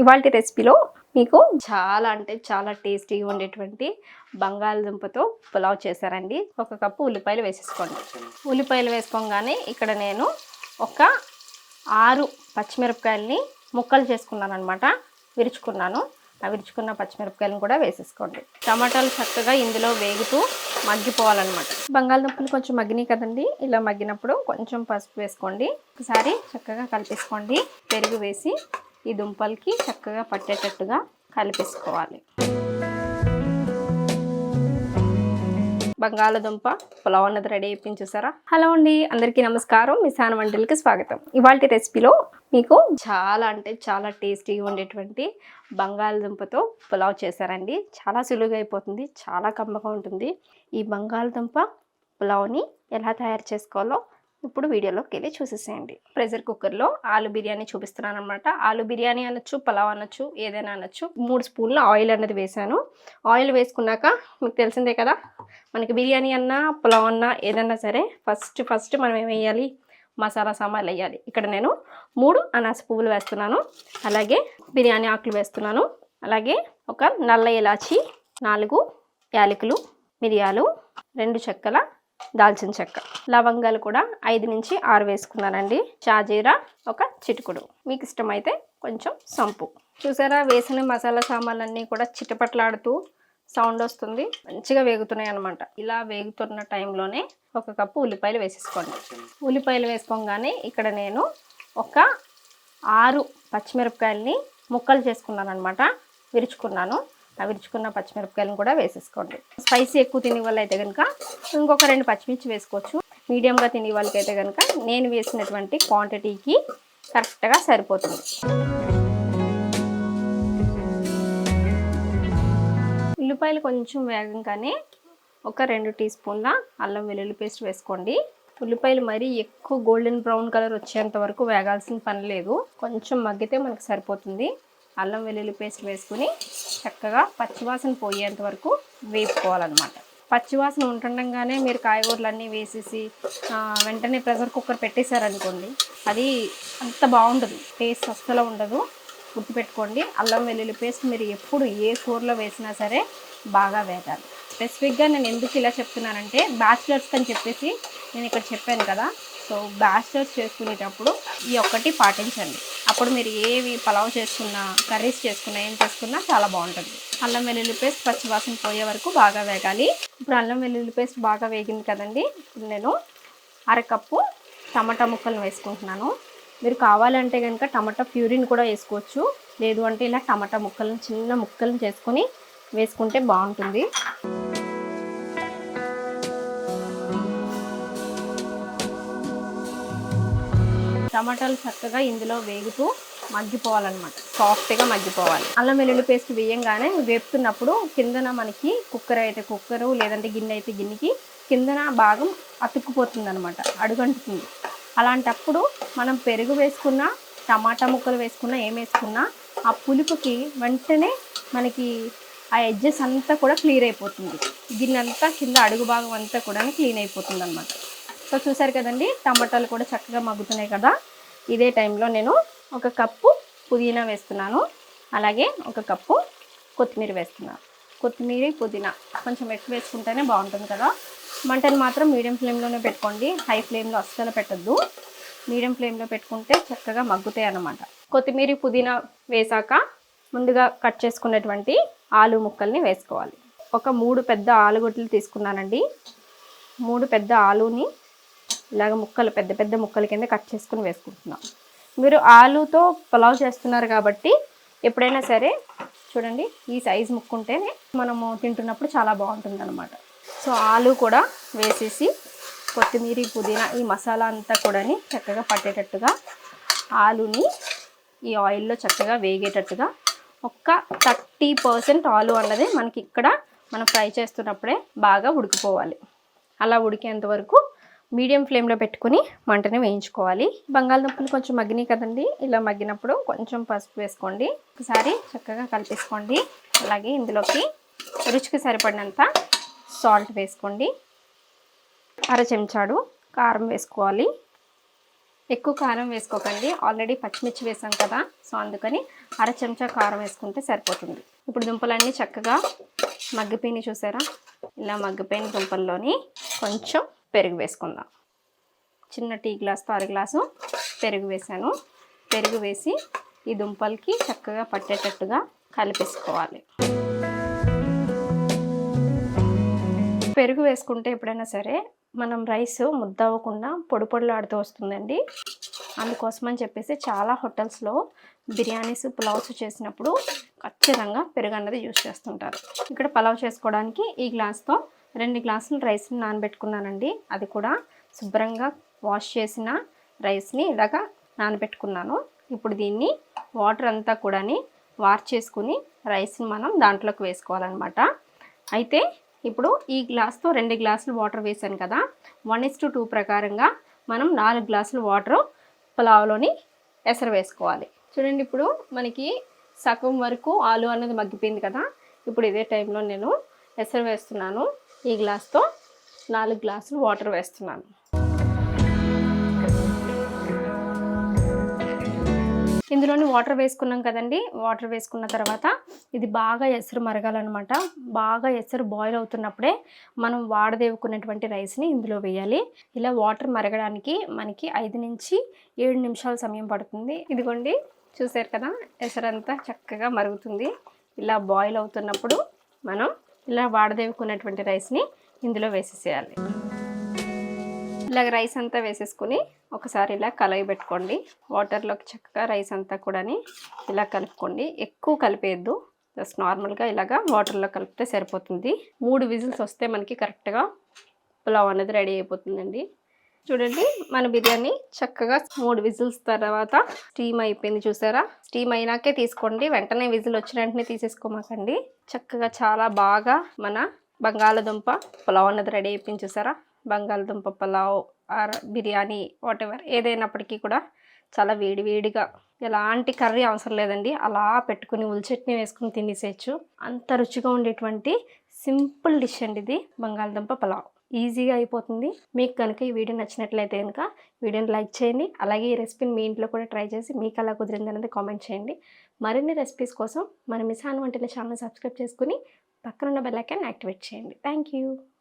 ఇవాళ రెసిపీలో మీకు చాలా అంటే చాలా టేస్టీగా ఉండేటువంటి బంగాళదుంపతో పులావ్ చేశారండి. ఒక కప్పు ఉల్లిపాయలు వేసేసుకోండి. ఉల్లిపాయలు వేసుకోగానే ఇక్కడ నేను ఒక ఆరు పచ్చిమిరపకాయలని ముక్కలు చేసుకున్నాను అనమాట విరుచుకున్నాను. ఆ విరుచుకున్న పచ్చిమిరపకాయలను కూడా వేసేసుకోండి. టమాటాలు చక్కగా ఇందులో వేగుతూ మగ్గిపోవాలన్నమాట. బంగాళదుంపలు కొంచెం మగ్గినాయి కదండి. ఇలా మగ్గినప్పుడు కొంచెం పసుపు వేసుకోండి. ఒకసారి చక్కగా కలిపేసుకోండి. పెరుగు వేసి ఈ దుంపలకి చక్కగా పట్టేటట్టుగా కలిపేసుకోవాలి. బంగాళదుంప పులావ్ అన్నది రెడీ అయిపోయింది చూసారా? హలో అండి అందరికీ నమస్కారం. మిసాన్ వంటలకి స్వాగతం. ఇవాళ రెసిపీలో మీకు చాలా అంటే చాలా టేస్టీగా ఉండేటువంటి బంగాళదుంపతో పులావ్ చేశారండి. చాలా సులువుగా అయిపోతుంది చాలా కమ్మగా ఉంటుంది. ఈ బంగాళదుంప పులావ్ని ఎలా తయారు చేసుకోవాలో ఇప్పుడు వీడియోలోకి వెళ్ళి చూసేసేయండి. ప్రెషర్ కుక్కర్లో ఆలు బిర్యానీ చూపిస్తున్నాను అనమాట ఆలు బిర్యానీ అనొచ్చు పులావ్ అనొచ్చు ఏదైనా అనొచ్చు. మూడు స్పూన్ల ఆయిల్ అనేది వేసాను ఆయిల్ వేసుకున్నాక మీకు తెలిసిందే కదా మనకి బిర్యానీ అన్నా పులావ్ అన్నా ఏదన్నా సరే ఫస్ట్ ఫస్ట్ మనం ఏం వేయాలి? మసాలా సామాన్లు వేయాలి. ఇక్కడ నేను మూడు అనాస పువ్వులు వేస్తున్నాను. అలాగే బిర్యానీ ఆకులు వేస్తున్నాను. అలాగే ఒక నల్ల ఇలాచి నాలుగు యాలకులు మిరియాలు రెండు చెక్కల దాల్చిన చెక్క. లవంగాలు కూడా ఐదు నుంచి ఆరు వేసుకున్నానండి. షాజీరా ఒక చిటుకుడు. మీకు ఇష్టమైతే కొంచెం సంపు. చూసారా వేసిన మసాలా సామాన్లన్నీ కూడా చిటపట్లాడుతూ సౌండ్ వస్తుంది. మంచిగా వేగుతున్నాయి అనమాట ఇలా వేగుతున్న టైంలోనే ఒక కప్పు ఉల్లిపాయలు వేసేసుకోండి. ఉల్లిపాయలు వేసుకోగానే ఇక్కడ నేను ఒక ఆరు పచ్చిమిరపకాయలని ముక్కలు చేసుకున్నాను అనమాట విరుచుకున్నాను. విరుచుకున్న పచ్చిమిరపకాయలను కూడా వేసేసుకోండి. స్పైసీ ఎక్కువ తినే వాళ్ళు అయితే కనుక ఇంకొక రెండు పచ్చిమిర్చి వేసుకోవచ్చు. మీడియంగా తినే వాళ్ళకైతే కనుక నేను వేసినటువంటి క్వాంటిటీకి కరెక్ట్గా సరిపోతుంది. ఉల్లిపాయలు కొంచెం వేగంగానే ఒక రెండు టీ స్పూన్ల అల్లం వెల్లుల్లి పేస్ట్ వేసుకోండి. ఉల్లిపాయలు మరీ ఎక్కువ గోల్డెన్ బ్రౌన్ కలర్ వచ్చేంత వరకు వేగాల్సిన పని లేదు. కొంచెం మగ్గితే మనకు సరిపోతుంది. అల్లం వెల్లుల్లి పేస్ట్ వేసుకుని చక్కగా పచ్చివాసన పోయేంత వరకు వేపుకోవాలన్నమాట. పచ్చివాసన ఉంటుండగానే మీరు కాయగూరలన్నీ వేసేసి వెంటనే ప్రెషర్ కుక్కర్ పెట్టేశారనుకోండి అది అంత బాగుండదు. టేస్ట్ అస్సలు ఉండదు. గుర్తుపెట్టుకోండి అల్లం వెల్లుల్లి పేస్ట్ మీరు ఎప్పుడు ఏ కూరలో వేసినా సరే బాగా వేగాలి. స్పెసిఫిక్గా నేను ఎందుకు ఇలా చెప్తున్నానంటే బ్యాచిలర్స్ అని చెప్పేసి నేను ఇక్కడ చెప్పాను కదా సో బ్యాస్టర్స్ చేసుకునేటప్పుడు ఈ ఒక్కటి పాటించండి. అప్పుడు మీరు ఏవి పలావ్ చేసుకున్నా కర్రీస్ చేసుకున్నా ఏం చేసుకున్నా చాలా బాగుంటుంది. అల్లం వెల్లుల్లి పేస్ట్ పచ్చివాసన పోయే వరకు బాగా వేగాలి. ఇప్పుడు అల్లం వెల్లుల్లి పేస్ట్ బాగా వేగింది కదండి. ఇప్పుడు నేను అరకప్పు టమాటా ముక్కలు వేసుకుంటున్నాను. మీరు కావాలంటే కనుక టమాటా ప్యూరిన్ కూడా వేసుకోవచ్చు. లేదు అంటే ఇలా టమాటా ముక్కలను చిన్న ముక్కలను చేసుకొని వేసుకుంటే బాగుంటుంది. టమాటాలు చక్కగా ఇందులో వేగుతూ మగ్గిపోవాలన్నమాట. సాఫ్ట్గా మగ్గిపోవాలి. అల్లం వెల్లుల్లి పేస్ట్ వేయంగానే వేపుతున్నప్పుడు కిందన మనకి కుక్కర్ అయితే కుక్కరు లేదంటే గిన్నె అయితే గిన్నెకి కిందన భాగం అతుక్కుపోతుంది అనమాట అడుగంటుతుంది. అలాంటప్పుడు మనం పెరుగు వేసుకున్న టమాటా ముక్కలు వేసుకున్నా ఏం వేసుకున్నా ఆ పులుపుకి వెంటనే మనకి ఆ ఎడ్జెస్ అంతా కూడా క్లియర్ అయిపోతుంది. గిన్నె అంతా కింద అడుగు భాగం అంతా కూడా క్లీన్ అయిపోతుంది అనమాట సో చూసారు కదండి టమాటాలు కూడా చక్కగా మగ్గుతున్నాయి కదా. ఇదే టైంలో నేను ఒక కప్పు పుదీనా వేస్తున్నాను. అలాగే ఒక కప్పు కొత్తిమీర వేస్తున్నాను. కొత్తిమీర పుదీనా కొంచెం ఎక్కువ వేసుకుంటేనే బాగుంటుంది కదా. మంటను మాత్రం మీడియం ఫ్లేమ్లోనే పెట్టుకోండి. హై ఫ్లేమ్లో అస్సలు పెట్టద్దు. మీడియం ఫ్లేమ్లో పెట్టుకుంటే చక్కగా మగ్గుతాయి అన్నమాట. కొత్తిమీర పుదీనా వేసాక ముందుగా కట్ చేసుకున్నటువంటి ఆలు ముక్కల్ని వేసుకోవాలి. ఒక మూడు పెద్ద ఆలుగొడ్లు తీసుకున్నానండి. మూడు పెద్ద ఆలుని ఇలాగ ముక్కలు పెద్ద పెద్ద ముక్కల కింద కట్ చేసుకుని వేసుకుంటున్నాం. మీరు ఆలుతో పులావ్ చేస్తున్నారు కాబట్టి ఎప్పుడైనా సరే చూడండి ఈ సైజ్ ముక్కుంటేనే మనము తింటున్నప్పుడు చాలా బాగుంటుంది అనమాట సో ఆలు కూడా వేసేసి కొత్తిమీర పుదీనా ఈ మసాలా అంతా కూడాని చక్కగా పట్టేటట్టుగా ఆలుని ఈ ఆయిల్లో చక్కగా వేగేటట్టుగా ఒక్క థర్టీ పర్సెంట్ ఆలు అన్నది మనకి ఇక్కడ మనం ఫ్రై చేస్తున్నప్పుడే బాగా ఉడికిపోవాలి. అలా ఉడికేంత వరకు మీడియం ఫ్లేమ్లో పెట్టుకుని మంటని వేయించుకోవాలి. బంగాళదుంపలు కొంచెం మగ్గినాయి కదండి. ఇలా మగ్గినప్పుడు కొంచెం పసుపు వేసుకోండి. ఒకసారి చక్కగా కలిపేసుకోండి. అలాగే ఇందులోకి రుచికి సరిపడినంత సాల్ట్ వేసుకోండి. అర చెంచాడు కారం వేసుకోవాలి. ఎక్కువ కారం వేసుకోకండి. ఆల్రెడీ పచ్చిమిర్చి వేసాం కదా సో అందుకని అర చెంచా కారం వేసుకుంటే సరిపోతుంది. ఇప్పుడు దుంపలన్నీ చక్కగా మగ్గిపోయినాయి చూసారా? ఇలా మగ్గిపోయిన దుంపల్లోని కొంచెం పెరుగు వేసుకుందాం. చిన్న టీ గ్లాస్తో అర గ్లాసు పెరుగు వేసాను. పెరుగు వేసి ఈ దుంపలకి చక్కగా పట్టేటట్టుగా కలిపేసుకోవాలి. పెరుగు వేసుకుంటే ఎప్పుడైనా సరే మనం రైస్ ముద్ద అవ్వకుండా పొడి పొడిలాడుతూ వస్తుందండి. అందుకోసమని చెప్పేసి చాలా హోటల్స్లో బిర్యానీస్ పులావ్స్ చేసినప్పుడు ఖచ్చితంగా పెరుగు అన్నది యూజ్ చేస్తుంటారు. ఇక్కడ పలావ్ చేసుకోవడానికి ఈ గ్లాస్తో రెండు గ్లాసులు రైస్ని నానబెట్టుకున్నానండి. అది కూడా శుభ్రంగా వాష్ చేసిన రైస్ని ఇలాగ నానబెట్టుకున్నాను. ఇప్పుడు దీన్ని వాటర్ అంతా కూడాని వార్ చేసుకుని రైస్ని మనం దాంట్లోకి వేసుకోవాలన్నమాట. అయితే ఇప్పుడు ఈ గ్లాస్తో రెండు గ్లాసులు వాటర్ వేసాను కదా. వన్ ఇస్ టు టూ ప్రకారంగా మనం నాలుగు గ్లాసులు వాటర్ పులావ్లోని ఎసరు వేసుకోవాలి. చూడండి ఇప్పుడు మనకి సగం వరకు ఆలు అనేది మగ్గిపోయింది కదా. ఇప్పుడు ఇదే టైంలో నేను ఎసరు వేస్తున్నాను. ఈ గ్లాస్తో నాలుగు గ్లాసులు వాటర్ వేస్తున్నాను. ఇందులోని వాటర్ వేసుకున్నాం కదండి. వాటర్ వేసుకున్న తర్వాత ఇది బాగా ఎసరు మరగాలన్నమాట. బాగా ఎసరు బాయిల్ అవుతున్నప్పుడే మనం వాడదేవుకున్నటువంటి రైస్ని ఇందులో వేయాలి. ఇలా వాటర్ మరగడానికి మనకి ఐదు నుంచి ఏడు నిమిషాల సమయం పడుతుంది. ఇదిగోండి చూసారు కదా? ఎసరంతా చక్కగా మరుగుతుంది. ఇలా బాయిల్ అవుతున్నప్పుడు మనం ఇలా వాడదేవుకున్నటువంటి రైస్ని ఇందులో వేసేసేయాలి. ఇలాగ రైస్ అంతా వేసేసుకుని ఒకసారి ఇలా కలయి పెట్టుకోండి. వాటర్లోకి చక్కగా రైస్ అంతా కూడాని ఇలా కలుపుకోండి. ఎక్కువ కలిపేయద్దు. జస్ట్ నార్మల్గా ఇలాగా వాటర్లో కలిపితే సరిపోతుంది. మూడు విజిల్స్ వస్తే మనకి కరెక్ట్గా పులావ్ అనేది రెడీ అయిపోతుందండి. చూడండి మన బిర్యానీ చక్కగా మూడు విజిల్స్ తర్వాత స్టీమ్ అయిపోయింది చూసారా? స్టీమ్ అయినాకే తీసుకోండి. వెంటనే విజిల్ వచ్చిన వెంటనే తీసేసుకోమాకండి. చక్కగా చాలా బాగా మన బంగాళదుంప పులావ్ అన్నది రెడీ అయిపోయింది చూసారా? బంగాళదుంప పులావ్ ఆర్ బిర్యానీ వాటెవర్ ఏదైనప్పటికీ కూడా చాలా వేడివేడిగా ఎలాంటి కర్రీ అవసరం లేదండి. అలా పెట్టుకుని ఉల్చట్ని వేసుకుని తినేసేయచ్చు. అంత రుచిగా ఉండేటువంటి సింపుల్ డిష్ అండి ఇది బంగాళదుంప పులావ్. ఈజీగా అయిపోతుంది. మీకు కనుక ఈ వీడియో నచ్చినట్లయితే కనుక వీడియోని లైక్ చేయండి. అలాగే ఈ రెసిపీని మీ ఇంట్లో కూడా ట్రై చేసి మీకు అలా కుదిరింది అనేది కామెంట్ చేయండి. మరిన్ని రెసిపీస్ కోసం మన మిసాన్ వంటల ఛానల్ సబ్స్క్రైబ్ చేసుకుని పక్కనున్న బెల్లైకాన్ యాక్టివేట్ చేయండి. Thank you